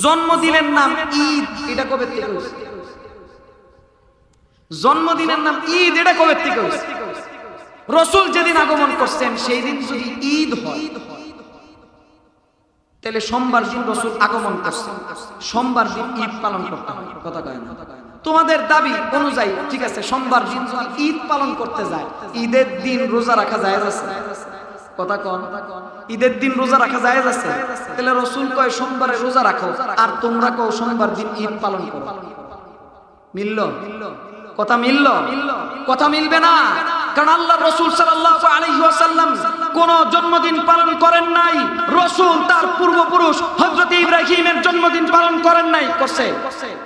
জন্মদিনের নাম ঈদ এটা কবে থেকে জন্মদিনের নাম ঈদ এটা কবে থেকে রসুল যেদিন আগমন করছেন সেই দিন যদি ঈদ হয় তাহলে সোমবার দিন রসুল আগমন করছেন। সোমবার দিন ঈদ পালন করতে হবে কথা কয় না? তোমাদের দাবি অনুযায়ী ঠিক আছে সোমবার দিন ঈদ পালন করতে যায় ঈদের দিন রোজা রাখা যায় আছে? কথা কন, ঈদের দিন রোজা রাখা যায় আছে? তাহলে রসুল কয়, সোমবারে রোজা রাখো, আর তোমরা সোমবার দিন ঈদ পালন করো। মিলল? কথা মিলল? কথা মিলবে না। কারণ আল্লাহ রসুল ওয়াসাল্লাম কোন জন্মদিন পালন করেন নাই, রসুল তার পূর্বপুরুষ হযরত ইব্রাহিমের জন্মদিন পালন করেন নাই। করছে?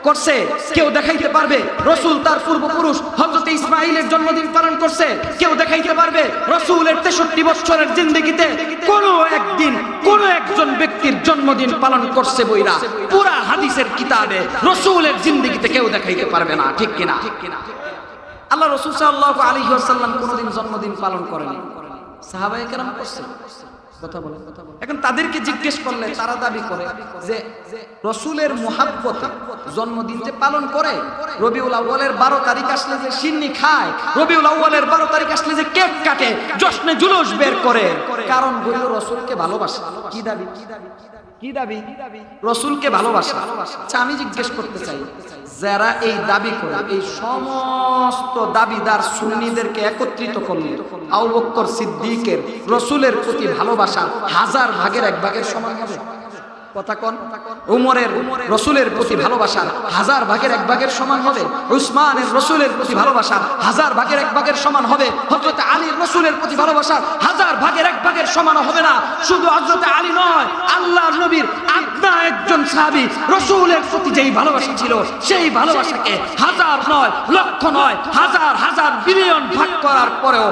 করছে? কেউ দেখাইতে পারবে, রসুল তার পূর্বপুরুষ হযরত ইসমাইলের জন্মদিন পালন করছে, কেউ দেখাইতে পারবে রসুলের 63 বছরের জিন্দেগিতে কোন একদিন কোন একজন ব্যক্তির জন্মদিন পালন করছে বইরা। পুরা হাদিসের কিতাবে রসুলের জিন্দেগিতে কেউ দেখাইতে পারবে না, ঠিক কিনা? আল্লাহ রসুল সাল্লাল্লাহু আলাইহি ওয়াসাল্লাম কোনোদিন জন্মদিন পালন করেনি। সাহাবায়ে কেরাম করছে। কথা বলে এখন তাদেরকে জিজ্ঞেস করলে তারা দাবি করে যে রসুলের মুহাব্বতে জন্মদিন যে পালন করে রবিউল আউ্বালের বারো তারিখ আসলে যে সিন্নি খায় রবিউল আউ্বালের বারো তারিখ আসলে যে কেক কাটে জশ্নে জুলুস বের করে। কারণ বলল রসুলকে ভালোবাসে। কি দাবি? কি দাবি? কি দাবি? রসুলকে ভালোবাসা। আচ্ছা আমি জিজ্ঞেস করতে চাই যারা এই দাবি করে এই সমস্ত দাবিদার সুন্নিদেরকে একত্রিত করলে আউবক্কর বক্কর সিদ্দিকের রসুলের প্রতি ভালোবাসা হাজার ভাগের এক ভাগের সমান হবে? কথা কন, উমরের রসুলের প্রতি ভালোবাসা হাজার ভাগের এক ভাগের সমান হবে রসুলের প্রতি ভালোবাসা হাজার ভাগের সমান হবে আলীর রসুলের প্রতি ভালোবাসা হাজার ভাগের হবে না, শুধু আলী নয় আল্লাহ একজন রসুলের প্রতি যেই ভালোবাসা ছিল, সেই ভালোবাসাকে হাজার নয় নয়, হাজার হাজার করার পরেও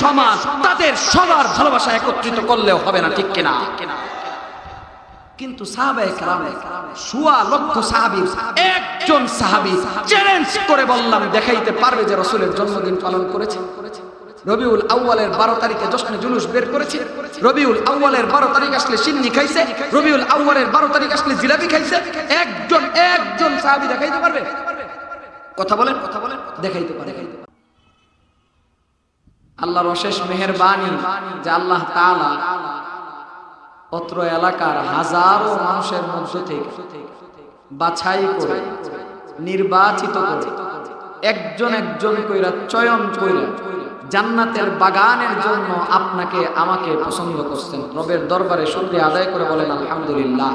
সমান তাদের সবার ভালোবাসা একত্রিত করলেও হবে না, ঠিক কিনা? কিন্তু সাহাবায়ে কেরাম, সুয়া লক্ষ সাহাবী একজন সাহাবী চ্যালেঞ্জ করে বললাম, দেখাইতে পারবে যে রসুলের জন্মদিন পালন করেছে। রবিউল আউ্বালের বারো তারিখে জশ্নে জুলুস বের করেছে। রবিউল আউ্বালের বারো তারিখ আসলে সিন্নি খাইছে। রবিউল আউ্বালের বারো তারিখ আসলে জিলাপি খাইছে। একজন একজন সাহাবী দেখাইতে পারবে? কথা বলেন কথা বলেন, দেখাইতে পারে আল্লাহর অশেষ মেহেরবানি যে আল্লাহ তাআলা অত্র এলাকার হাজারো মানুষের মধ্য থেকে বাছাই করে, নির্বাচিত করে, একজন একজন কইরা চয়ন কইরা জান্নাতের বাগানের জন্য আপনাকে, আমাকে পছন্দ করছেন। রবের দরবারে শুকরিয়া আদায় করে বলেন, আলহামদুলিল্লাহ।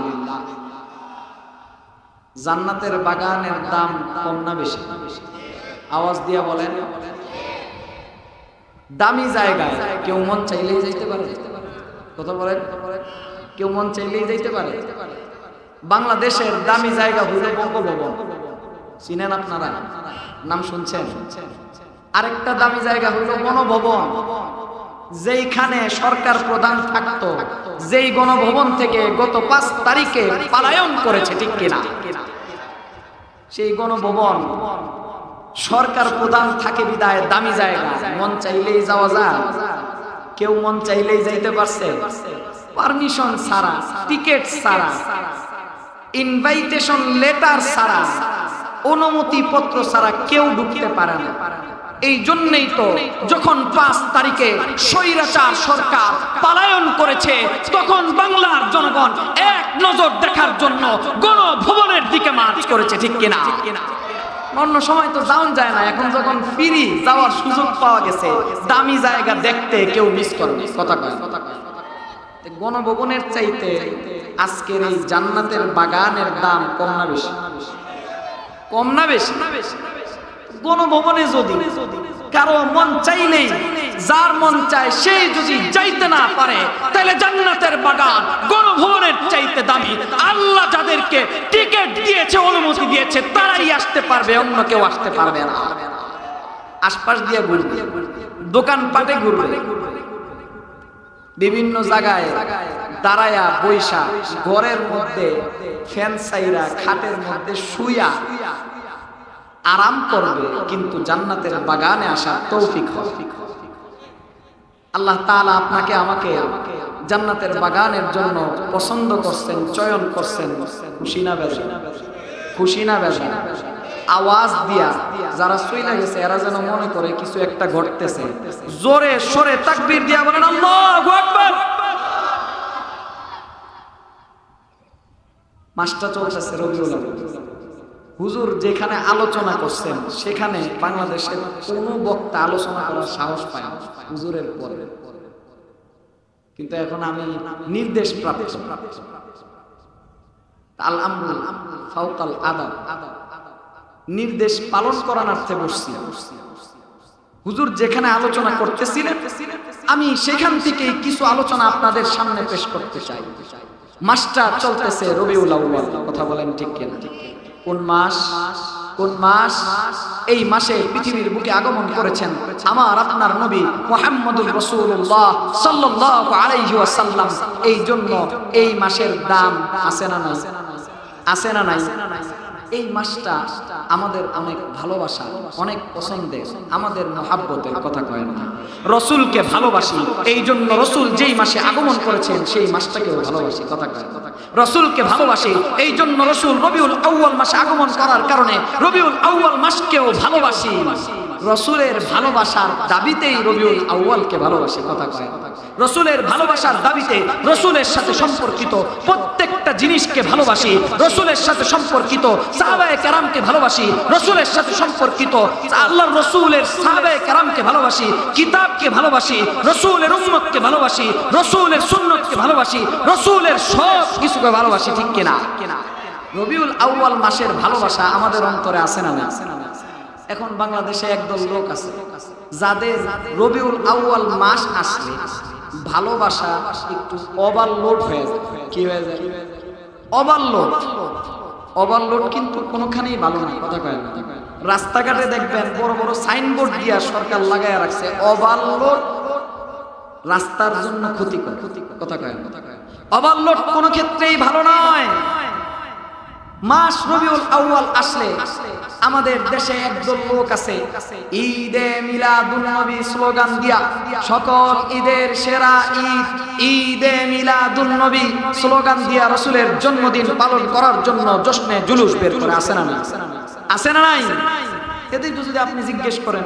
জান্নাতের বাগানের দাম কম না বেশি? আওয়াজ দিয়া বলেন, দামি জায়গায় কেউ মন চাইলেই যাইতে পারে। কথা বলেন? কেউ মন চাইলেই যাইতে পারে। বাংলাদেশের দামি জায়গা হইল বঙ্গভবন। চিনেন আপনারা? নাম শুনছেন? আরেকটা দামি জায়গা হইল গণভবন। যেইখানে সরকার প্রধান থাকতো, যেই গণভবন থেকে গত পাঁচ তারিখে পালায়ন করেছে, ঠিক কিনা? সেই গণভবন সরকার প্রধান থাকে বিদায়, দামি জায়গা। মন চাইলেই যাওয়া যায়। কেউ মন চাইলেই যাইতে পারছে। পারমিশন ছাড়া, টিকেট ছাড়া ইনভাইটেশন লেটার ছাড়া অনুমতি পত্র ছাড়া কেউ ঢুকতে পারে না। এই জন্যই তো যখন পাঁচ তারিখে স্বৈরাচার সরকার পালায়ন করেছে, তখন বাংলার জনগণ এক নজর দেখার জন্য গণভবনের দিকে মার্চ করেছে, ঠিক কিনা? অন্য সময় তো যাওয়া যায় না, এখন যখন ফিরি যাওয়ার সুযোগ পাওয়া গেছে, দামি জায়গা দেখতে কেউ মিস করে কথা কয় কথা কয়। গণভবনের চাইতে আজকের এই জান্নাতের বাগানের দাম কম না বেশি? কম না বেশি? গণভবনে যদি কারও মন চাইলেই, যার মন চায় সে যদি যাইতে না পারে, তাহলে জান্নাতের বাগান গণভবনের চাইতে দামি। আল্লাহ যাদেরকে টিকিট দিয়েছে, অনুমতি দিয়েছে, তারাই আসতে পারবে, অন্য কেউ আসতে পারবে না। আশপাশ দিয়ে ঘুরবে। দোকান পাটে ঘুরবে। বিভিন্ন জায়গায় দাঁড়ায়া বৈশা ঘরের মধ্যে ফ্যান সাইরা খাটের মধ্যে শুইয়া আরাম করবে, কিন্তু জান্নাতের বাগানে আসা তৌফিক আল্লাহ তাআলা আপনাকে আমাকে জান্নাতের বাগানের জন্য পছন্দ করছেন, চয়ন করছেন, খুশি না বেজা খুশি না বেজা আওয়াজ দিয়া যারা সইলা গেছে, এরা যেন মনে করে কিছু একটা ঘটতেছে। জোরে সরে তাকবীর দিয়া বলেন, আল্লাহু আকবার! মাসটা চলতেছে রবিউল হুজুর যেখানে আলোচনা করছেন, সেখানে বাংলাদেশের কোনো বক্তা আলোচনা করার সাহস পায় হুজুরের পরে। কিন্তু এখন আমি নির্দেশ প্রাপ্ত। আল আমরুল ফাউকাল আদাব নির্দেশ পালন করানার্থে বসছি। হুজুর যেখানে আলোচনা করতেছিলেন, আমি সেখান থেকে কিছু আলোচনা আপনাদের সামনে পেশ করতে চাই। মাসটা চলতেছে রবিউল আউয়াল, কথা বলেন ঠিক কিনা? কোন মাস? কোন মাস? এই মাসে পৃথিবীর বুকে আগমন করেছেন আমার আপনার নবী মুহাম্মদুর রাসূলুল্লাহ সাল্লাল্লাহু আলাইহি ওয়াসাল্লাম। এই জন্য এই মাসের দাম আছে না নাই? আছে না নাই? এই মাসটা আমাদের অনেক ভালোবাসা, অনেক পছন্দের, আমাদের মহাব্বতের কথা কয় না। রসুলকে ভালোবাসি এই জন্য রসুল যেই মাসে আগমন করেছেন, সেই মাসটাকেও ভালোবাসি, কথা কয় না। রসুলকে ভালোবাসি এই জন্য রসুল রবিউল আউয়াল মাসে আগমন করার কারণে রবিউল আউয়াল মাসকেও ভালোবাসি। রসুলের ভালোবাসার দাবিতেই রবিউল আউয়ালকে ভালোবাসি, কথা কয় রসুলের ভালোবাসার দাবিতে রসুলের সাথে সম্পর্কিত প্রত্যেকটা জিনিসকে ভালোবাসি, রসুলের সাথে সম্পর্কিত সাহাবায়ে কেরামকে ভালোবাসি, রসুলের সাথে সম্পর্কিত আল্লাহর রসুলের সাহাবায়ে কেরামকে ভালোবাসি, কিতাবকে ভালোবাসি, রসুলের উম্মতকে ভালোবাসি, রসুলের সুন্নতকে ভালোবাসি, রসুলের সব কিছুকে ভালোবাসি, ঠিক কিনা? রবিউল আউয়াল মাসের ভালোবাসা আমাদের অন্তরে আছে না না এখন বাংলাদেশে একদল লোক আছে, যাদের রবিউল আউয়াল মাস আসলে ভালোবাসা একটু ওভারলোড হয়ে যায়। কি হয়ে যায়? ওভারলোড ওভারলোড কিন্তু কোনোখানেই ভালো না, কথা কয় না। রাস্তাঘাটে দেখবেন বড় বড় সাইনবোর্ড দিয়া সরকার লাগায় রাখছে ওভারলোড রাস্তার জন্য ক্ষতিকর, কথা কয় না। ওভারলোড কোনো ক্ষেত্রেই ভালো নয়। মাস রবিউল আউয়াল আসলে আমাদের দেশে একদল লোক আছে। ঈদে মিলাদুন নবী স্লোগান দিয়া সকল ঈদের সেরা ঈদ, ঈদে মিলাদুন নবী স্লোগান দিয়া রসুলের জন্মদিন পালন করার জন্য জশ্নে জুলুস বের করে আসে না আসে না নাই? এদেরকে যদি আপনি জিজ্ঞেস করেন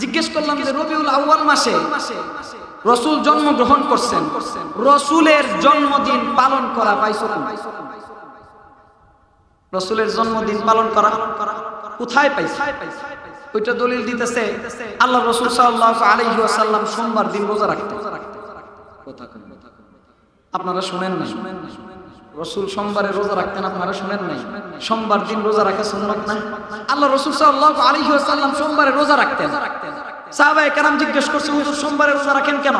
জিজ্ঞেস করলাম যে রবিউল আউয়াল মাসে রসুল জন্মগ্রহণ করছেন রসুলের জন্মদিন পালন করা পাইছো? রসুলের জন্মদিন পালন করা কোথায় পাইছে ওইটা দলিল দিতেছে আল্লাহ রসুল সাল্লাহ আলাইহি ওয়াসাল্লাম সোমবার দিন রোজা কন। আপনারা শুনেন না শুনেন না রসুল সোমবারে রোজা রাখতেন, আপনারা শুনেন নাই? সোমবার দিন রোজা রাখা সুন্নত না? আল্লাহ রসুল সাল্লাল্লাহু আলাইহি ওয়াসাল্লাম সোমবারে রোজা রাখতেন। সাহাবায়ে কেরাম জিজ্ঞেস করছে, হুজুর, সোমবারে রোজা রাখেন কেন?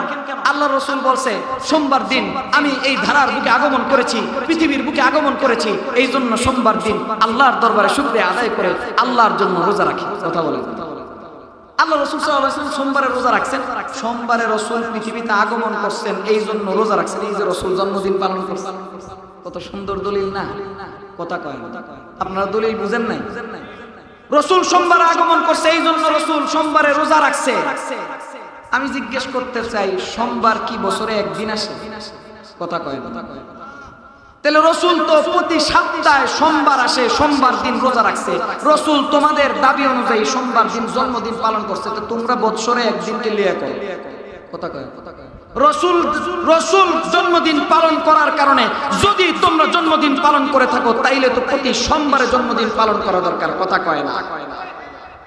আল্লাহ রসুল বলছে, সোমবার দিন আমি এই ধারার বুকে আগমন করেছি, পৃথিবীর বুকে আগমন করেছি এই জন্য সোমবার দিন আল্লাহর দরবারে শুকরিয়া আদায় করে আল্লাহর জন্য রোজা রাখি। কথা বলেন। আল্লাহ রসুল সাল্লাম সোমবারে রোজা রাখছেন। সোমবারে রসুল পৃথিবীতে আগমন করছেন এই জন্য রোজা রাখছেন। এই যে রসুল জন্মদিন পালন করছেন। কত সুন্দর দলিল না? কথা কয়। আপনারা দলিল বুঝেন নাই? রসুল সোমবার আগমন করছে এই জন্য রসুল সোমবারে রোজা রাখছে। আমি জিজ্ঞেস করতে চাই, সোমবার কি বছরে একদিন আসে? কথা কয় না। তাহলে রসুল তো প্রতি সপ্তাহে সোমবার আসে, সোমবার দিন রোজা রাখছে। রসুল তোমাদের দাবি অনুযায়ী সোমবার দিন জন্মদিন পালন করছে, তো তোমরা বৎসরে একদিনকে লিয়ে কয় কথা কয় রসুল রসুল জন্মদিন পালন করার কারণে যদি তোমরা জন্মদিন পালন করে থাকো, তাইলে তো প্রতি সোমবারে জন্মদিন পালন করা দরকার, কথা কয় না।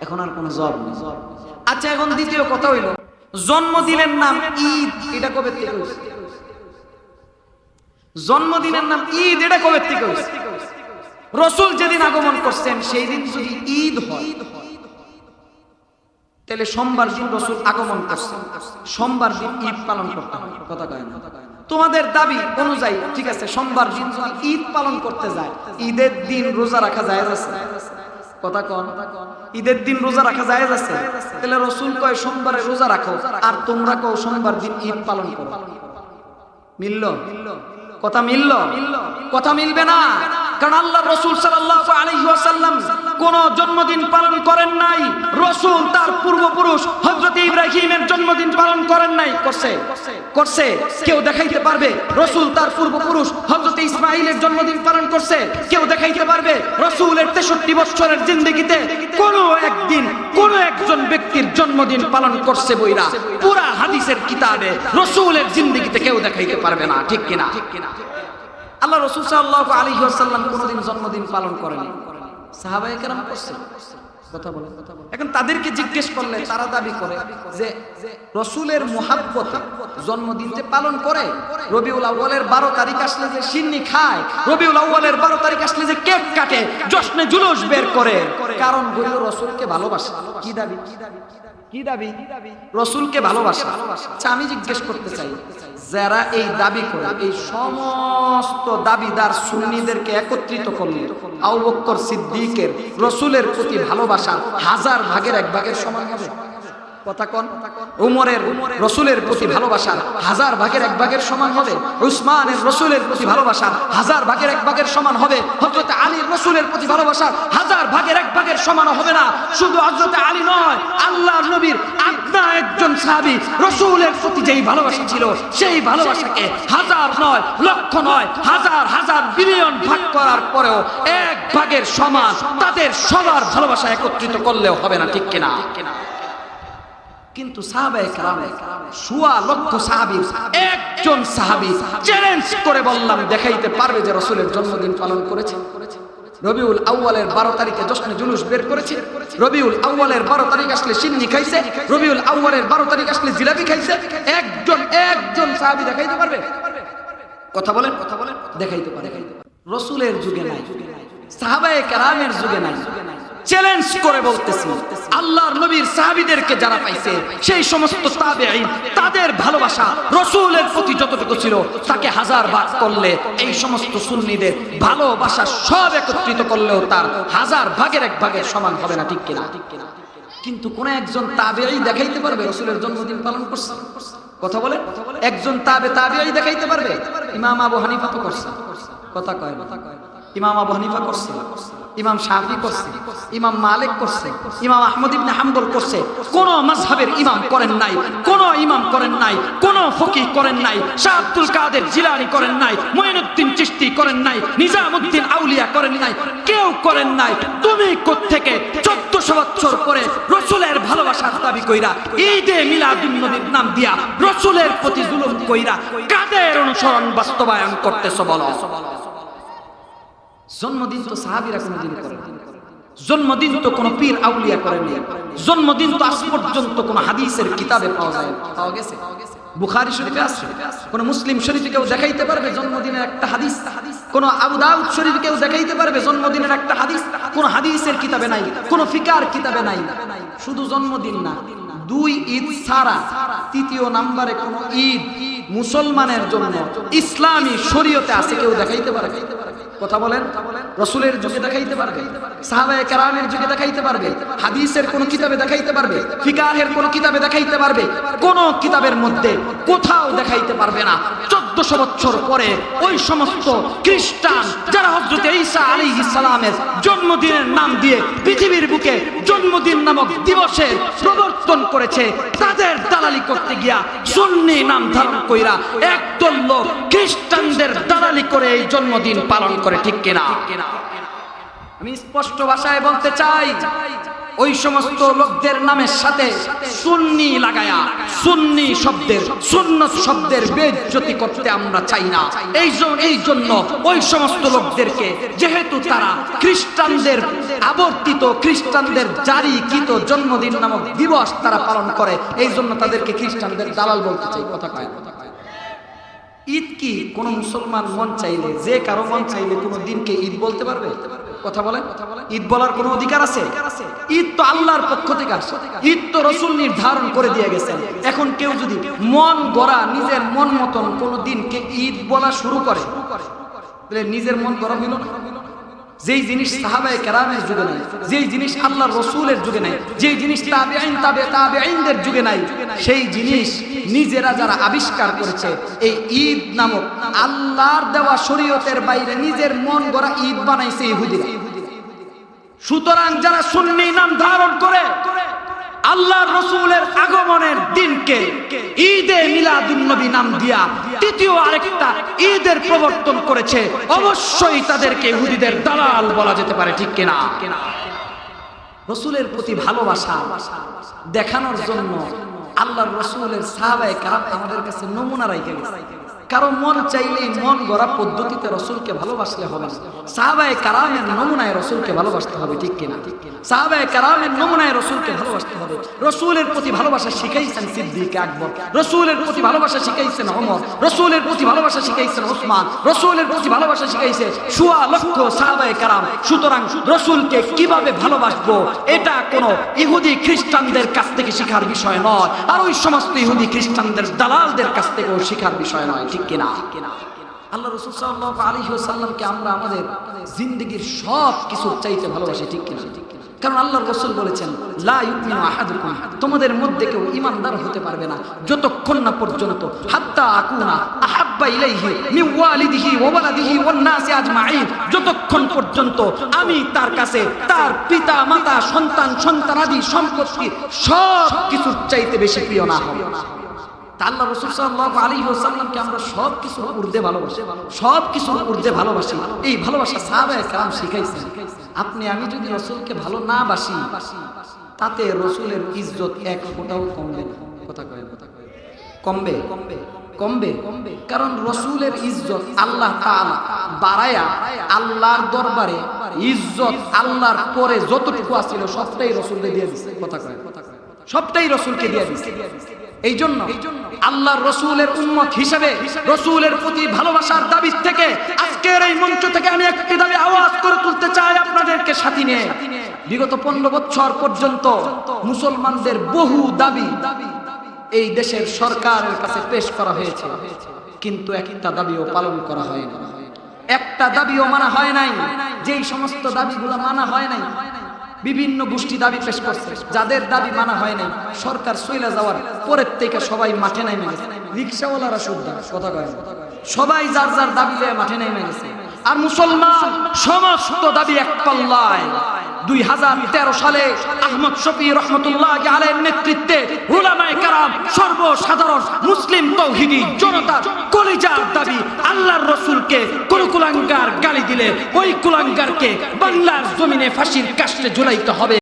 এখন আর কোনো জবাব নেই। আচ্ছা এখন দ্বিতীয় কথা হইল, জন্মদিনের নাম ঈদ, এটা কবে থেকে হইছে? জন্মদিনের নাম ঈদ, এটা কবে থেকে হয়েছে রসুল যেদিন আগমন করছেন, সেই দিন যদি ঈদ হয় তাহলে সোমবার দিন রসুল আগমন করছেন সোমবার দিন ঈদ পালন করতে হবে কথা কয় না। তোমাদের দাবি অনুযায়ী, ঠিক আছে, সোমবার দিন ঈদ পালন করতে যায়, ঈদের দিন রোজা রাখা যায় আছে? কথা কন। ঈদের দিন রোজা রাখা যায় আছে? তাহলে রসুল কয়, সোমবারে রোজা রাখো, আর তোমরা কও, সোমবার দিন ঈদ পালন করো। মিলল? কথা মিলল? কথা মিলবে না। জন্মদিন পালন করেন নাই জন্মদিন পালন করছে কেউ দেখাইতে পারবে ইসমাইলের জন্মদিন পালন করছে, কেউ দেখাইতে পারবে, রসুলের 63 বছরের জিন্দেগিতে কোন একদিন কোন একজন ব্যক্তির জন্মদিন পালন করছে বইরা। পুরা হাদিসের কিতাবে রসুলের জিন্দেগিতে কেউ দেখাইতে পারবে না ঠিক কিনা ঠিক কিনা? আল্লাহ রসুল সাল্লাল্লাহু আলী ওয়াসাল্লাম কোনোদিন জন্মদিন পালন করেনি। সাহাবায়ে কেরাম করছে। কথা বলে এখন তাদেরকে জিজ্ঞেস করলে তারা দাবি করে যে রসুলের মুহাব্বতে জন্মদিন যে পালন করে, রবিউল আউ্বালের বারো তারিখ আসলে যে সিন্নি খায়, রবিউল আউ্বালের বারো তারিখ আসলে যে কেক কাটে, জশ্নে জুলুস বের করে। কারণ হইল রসুলকে ভালোবাসে। কি দাবি? কি দাবি? রসুলকে ভালোবাসা। আচ্ছা আমি জিজ্ঞেস করতে চাই যারা এই দাবি করে, এই সমস্ত দাবিদার সুন্নিদেরকে একত্রিত করলে আউবক্কর বক্কর সিদ্দিকের, রসুলের প্রতি ভালোবাসা হাজার ভাগের এক ভাগের সমান হবে। উমরের রসুলের প্রতি ভালোবাসা হাজার ভাগের সমান হবে রসুলের প্রতি ভালোবাসা হাজার ভাগের সমান হবে আলীর রসুলের প্রতি ভালোবাসা হাজার ভাগের হবে না, শুধু আলী নয় আল্লাহ নবীর একজন রসুলের প্রতি যেই ভালোবাসা ছিল, সেই হাজার নয় নয়, হাজার হাজার করার পরেও তাদের সবার ভালোবাসা একত্রিত করলেও হবে না, ঠিক কিনা? কিন্তু সাহাবায়ে কেরাম সুয়া লক্ষ সাহাবী একজন সাহাবী চ্যালেঞ্জ করে বললাম, দেখাইতে পারবে যে রসুলের জন্মদিন পালন করেছে। রবিউল আউয়ালের বারো তারিখে জশ্নে জুলুস বের করেছে। রবিউল আউয়ালের বারো তারিখ আসলে সিন্নি খাইছে। রবিউল আউয়ালের বারো তারিখ আসলে জিলাপি খাইছে। একজন একজন সাহাবী দেখাইতে পারবে? কথা বলেন কথা বলেন দেখাইতে পারে রসুলের যুগে নাই, সাহাবায়ে কেরামের যুগে নাই। চ্যালেঞ্জ করে বলতেছি। আল্লাহর নবীর সাহাবীদেরকে যারা পাইছে, সেই সমস্ত তাবেঈন, তাদের ভালোবাসা রসুলের প্রতি যতটুকু ছিল, তাকে হাজার ভাগ করলে, এই সমস্ত সুন্নিদের ভালোবাসা সব একত্রিত করলেও তার হাজার ভাগের এক ভাগের সমান হবে না, ঠিক কিনা? কিন্তু কোন একজন তাবেঈ দেখাইতে পারবে, রসুলের জন্মদিন পালন করছে? কথা বলে? একজন তাবে তাবেঈ দেখাইতে পারবে? ইমাম আবু হানিফা তো করছে। কথা কয় ইমাম আবু হানিফা করছে। ইমাম শাফি করছে, ইমাম মালিক করছে, ইমাম আহমদ ইবনে হাম্বল করছে। কোন মাযহাবের ইমাম করেন নাই, কোন ইমাম করেন নাই, কোন ফকি করেন নাই, শাহ আব্দুল কাদের জিলানী করেন নাই, মঈনুদ্দিন চিশতি করেন নাই নিজামউদ্দিন আউলিয়া করেন নাই, কেউ করেন নাই। তুমি কোত্থেকে 1400 বছর পরে রসুলের ভালোবাসার দাবি কইরা ঈদে মিলাদুন নবীর নাম দিয়া রসুলের প্রতি জুলুম কইরা কাদের অনুসরণ বাস্তবায়ন করতেছো বলো? জন্মদিন তো সাহাবিরা কোনোদিন করে জন্মদিন তো কোনো পীর আউলিয়া করেনি জন্মদিন তো আজ পর্যন্ত কোনো হাদিসের কিতাবে পাওয়া যায় পাওয়া গেছে। বুখারী শরীফে আছে। কোন মুসলিম শরীফে কেউ দেখাইতে পারবে জন্মদিনের একটা হাদিস? কোন আবু দাউদ শরীফে কেউ দেখাইতে পারবে জন্মদিনের একটা হাদিস? কোন হাদিসের কিতাবে নাই, কোন ফিকার কিতাবে নাই। শুধু জন্মদিন না, দুই ঈদ ছাড়া তৃতীয় নাম্বারে কোন ঈদ মুসলমানের জন্য ইসলামী শরীয়তে আছে, কেউ দেখাইতে পারবে? কথা বলেন, রসুলের যুগে দেখাইতে পারবে, সাহাবায়ে কেরামের যুগে দেখাইতে পারবে, হাদিসের কোন কিতাবে দেখাইতে পারবে, ফিকাহের কোন কিতাবে দেখাইতে পারবে, কোন কিতাবের মধ্যে কোথাও দেখাইতে পারবে না। চোদ্দশো বছর পরে ওই সমস্ত খ্রিস্টান যারা হজরত ঈসা আলাইহিস সালামের জন্মদিনের নাম দিয়ে পৃথিবীর বুকে জন্মদিন নামক দিবসের প্রবর্তন করেছে, তাদের দালালি করতে গিয়া সুন্নি নাম ধারণ কইরা একদল লোক খ্রিস্টানদের দালালি করে এই জন্মদিন পালন করে ঠিক কিনা? আমি স্পষ্ট ভাষায় বলতে চাই, ওই সমস্ত লোকদের নামের সাথে সুন্নি লাগায়া, সুন্নি শব্দের, সুন্নত শব্দের বেজ্জতি করতে আমরা চাই না। এই এই জন্য ওই সমস্ত লোকদেরকে, যেহেতু তারা খ্রিস্টানদের আবর্তিত, খ্রিস্টানদের জারি জারিকৃত জন্মদিন নামক দিবস তারা পালন করে, এই জন্য তাদেরকে খ্রিস্টানদের দালাল বলতে চাই, কথা কয়। কথা ঈদ কি কোন মুসলমান মন চাইলে, যে কারও মন চাইলে কোনো দিনকে ঈদ বলতে পারবে? কথা বলেন। ঈদ বলার কোনো অধিকার আছে? ঈদ তো আল্লাহর পক্ষ থেকে আসে। ঈদ তো রসুল নির্ধারণ করে দিয়ে গেছে এখন কেউ যদি মন গড়া, নিজের মন মতন কোনো দিনকে ঈদ বলা শুরু করে নিজের মন গড়া হইল না? যেই জিনিস সাহাবায় কেরামের যুগে নাই, যেই জিনিস আল্লাহর রসুলের যুগে নাই, যেই জিনিস তাবে আইন তাবে তাবে আইনদের যুগে নাই, সেই জিনিস নিজেরা যারা আবিষ্কার করেছে, এই ঈদ নামক আল্লাহর দেওয়া শরীয়তের বাইরে নিজের মন গড়া ঈদ বানাইছে ইহুদিরা। সুতরাং যারা সুন্নি নাম ধারণ করে আল্লাহ রসুলের আগমনের দিনকে ঈদে মিলাদুন্নবী নাম দিয়া তৃতীয় আরেকটা ঈদের প্রবর্তন করেছে। অবশ্যই তাদেরকে ইহুদিদের দালাল বলা যেতে পারে, ঠিক কিনা? রসুলের প্রতি ভালোবাসা দেখানোর জন্য আল্লাহর রসুলের সাহাবায়ে কারাম আমাদের কাছে নমুনা রাইখে গেছে। কারও মন চাইলেই মন গড়া পদ্ধতিতে রসুলকে ভালোবাসলে হবে সাহাবায়ে কারামের নমুনায় রসুলকে ভালোবাসতে হবে, ঠিক কিনা? সাহাবায়ে কারামের নমুনায় রসুলকে ভালোবাসতে হবে। রসুলের প্রতি ভালোবাসা শিখাইছেন সিদ্দিক আকবর। রসুলের প্রতি ভালোবাসা শিখাইছেন ওমর। রসুলের প্রতি ভালোবাসা শিখাইছেন ওসমান। রসুলের প্রতি ভালোবাসা শিখাইছে সুয়া লক্ষ সাহাবায়ে কারাম। সুতরাং রসুলকে কীভাবে ভালোবাসবো, এটা কোনো ইহুদি খ্রিস্টানদের কাছ থেকে শেখার বিষয় নয়। আর ওই সমস্ত ইহুদি খ্রিস্টানদের দালালদের কাছ থেকেও শেখার বিষয় নয় ঠিক কিনা? আল্লাহ রসুল সাল্লাল্লাহু আলাইহি ওয়াসাল্লামকে আমরা আমাদের জিন্দগির সব কিছু চাইতে ভালোবাসি, ঠিক কিনা? কারণ আল্লাহর রসুল বলেছেন তোমাদের মধ্যে কেউ ইমানদার হতে পারবে না। যতক্ষণ না পর্যন্ত যতক্ষণ পর্যন্ত আমি তার কাছে তার পিতা, মাতা, সন্তান, সন্তানাদি, সম্পত্তি সব কিছুর চাইতে বেশি প্রিয় না হবে। আল্লাহ রসুল সাল্লাহ আলী হোসাল্লামকে আমরা সব কিছু উর্দে ভালোবাসি, সব কিছু উর্দে ভালোবাসি। এই ভালোবাসা সাহাবায় কালাম শিখাইছে আপনি, আমি যদি রসুলকে ভালো না বাসি, তাতে রসুলের ইজ্জত এক ফোটাও কমবে না। কথা কয় কথা কয়। কমবে কমবে কমবে। কমবে কারণ রসুলের ইজ্জত আল্লাহ বাড়ায়া আল্লাহর দরবারে ইজ্জত আল্লাহর পরে যতটুকু আসছিল সবটাই রসুলকে দিয়ে দিচ্ছে কথা কয় সবটাই রসুলকে দিয়ে দিচ্ছে এই জন্য এই জন্য আল্লাহর রসুলের উন্মত হিসেবে, রসুলের প্রতি ভালোবাসার দাবি থেকে আজকের এই মঞ্চ থেকে আমি একটি দাবি আওয়াজ করে তুলতে চাই আপনাদেরকে সাথী নিয়ে। বিগত পনেরো বছর পর্যন্ত মুসলমানদের বহু দাবি এই দেশের সরকারের কাছে পেশ করা হয়েছে। কিন্তু একটা দাবিও পালন করা হয় না একটা দাবিও মানা হয় নাই। যেই সমস্ত দাবিগুলো মানা হয় নাই বিভিন্ন গোষ্ঠী দাবি পেশ করছে। যাদের দাবি মানা হয় নাই, সরকার সইলা যাওয়ার পরের থেকে সবাই মাঠে নাই গেছে। রিক্সাওয়ালারা শুদ্ধ কথা কয়। সবাই যার যার দাবি মাঠে নাই মেনেছে আর মুসলমান সমস্ত দাবি এক পাল্লায়। দুই হাজার তেরো সালে আহমদ শফি রহমতুল্লাহ আলের নেতৃত্বে উলামায়ে কারাম সর্বসাধারণ মুসলিম তৌহিদি জনতা কলিজার দাবি আল্লাহর রসুলকে কোন কুলাঙ্গার গালি দিলে ওই কুলাঙ্গারকে বাংলার জমিনে ফাঁসির কাস্টে ঝুলাইতে হবে।